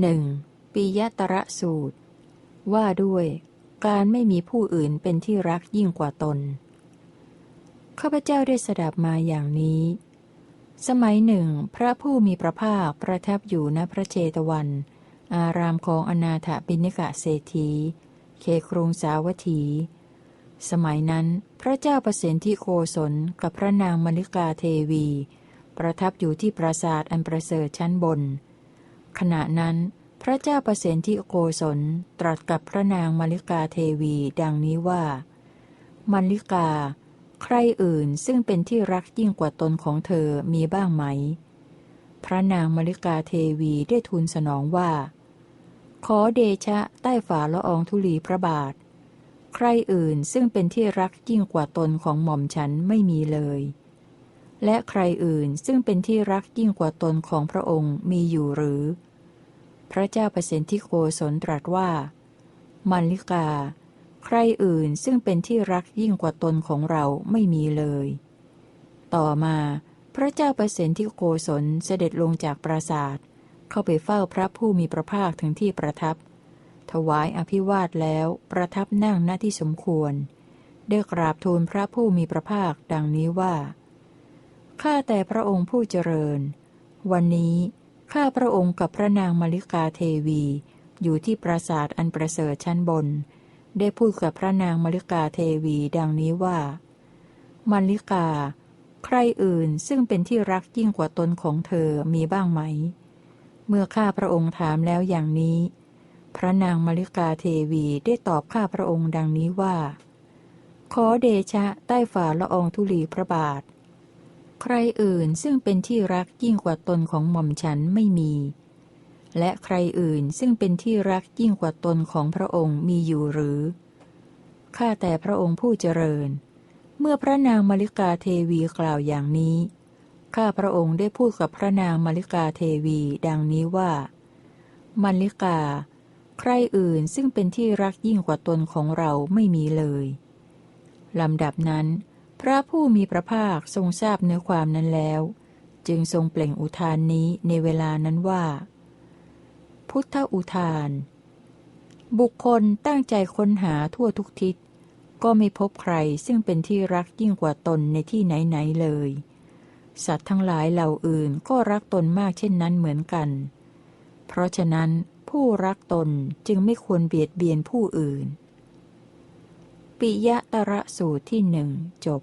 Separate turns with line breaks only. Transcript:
หนึ่งปิยตระสูตร ว่าด้วย การไม่มีผู้อื่นเป็นที่รักยิ่งกว่าตน ข้าพเจ้าได้สดับมาอย่างนี้ สมัยหนึ่ง พระผู้มีพระภาคประทับอยู่ณพระเจตวัน อารามของอนาถบิณิกะเศรษฐีเคครุงสาวัตถี สมัยนั้นพระเจ้าประสิทธิโกศลกับพระนางมณิกาเทวี ประทับอยู่ที่ปราสาทอันประเสริฐชั้นบน ขณะนั้น พระเจ้าประสิทธิโกศลตรัสกับพระนางมณิกาเทวีดังนี้ว่ามณิกา ใครอื่นซึ่งเป็นที่รักยิ่งกว่าตนของเธอมีบ้างไหม พระนางมณิกาเทวีได้ทูลสนองว่า ขอเดชะใต้ฝ่าละอองธุลีพระบาท ใครอื่นซึ่งเป็นที่รักยิ่งกว่าตนของหม่อมฉันไม่มีเลย และใครอื่นซึ่งเป็นที่รักยิ่งกว่าตนของพระองค์มีอยู่หรือ พระเจ้าประสิทธิโกศลตรัสว่า มัลลิกา ใครอื่นซึ่งเป็นที่รักยิ่งกว่าตนของเราไม่มีเลย ต่อมาพระเจ้าประสิทธิโกศลเสด็จลงจากปราสาทเข้าไปเฝ้าพระผู้มีพระภาคถึงที่ประทับ ถวายอภิวาทแล้วประทับนั่งณที่สมควร ได้กราบทูลพระผู้มีพระภาคดังนี้ว่า ข้าแต่พระองค์ผู้เจริญ วันนี้ ข้าพระองค์กับพระนางมาริกาเทวี อยู่ที่ปราสาทอันประเสริฐชั้นบน ได้พูดกับพระนางมาริกาเทวีดังนี้ว่ามาริกา ใครอื่นซึ่งเป็นที่รักยิ่งกว่าตนของเธอมีบ้างไหม เมื่อข้าพระองค์ถามแล้วอย่างนี้ พระนางมาริกาเทวีได้ตอบข้าพระองค์ดังนี้ว่า ขอเดชะใต้ฝ่าละอองธุลีพระบาท ใครอื่นซึ่งเป็นที่รักยิ่งกว่าตนของหม่อมฉันไม่มี และใครอื่นซึ่งเป็นที่รักยิ่งกว่าตนของพระองค์มีอยู่หรือ ข้าแต่พระองค์ผู้เจริญ เมื่อพระนางมาริกาเทวีกล่าวอย่างนี้ ข้าพระองค์ได้พูดกับพระนางมาริกาเทวีดังนี้ว่ามาริกา ใครอื่นซึ่งเป็นที่รักยิ่งกว่าตนของเราไม่มีเลยลำดับนั้น พระผู้มีพระภาคทรงทราบเนื้อความนั้นแล้ว จึงทรงเปล่งอุทานนี้ในเวลานั้นว่า พุทธอุทาน บุคคลตั้งใจค้นหาทั่วทุกทิศ ก็ไม่พบใครซึ่งเป็นที่รักยิ่งกว่าตนในที่ไหนๆเลย สัตว์ทั้งหลายเหล่าอื่นก็รักตนมากเช่นนั้นเหมือนกัน เพราะฉะนั้นผู้รักตนจึงไม่ควรเบียดเบียนผู้อื่น ปิยะตระสูตรที่หนึ่งจบ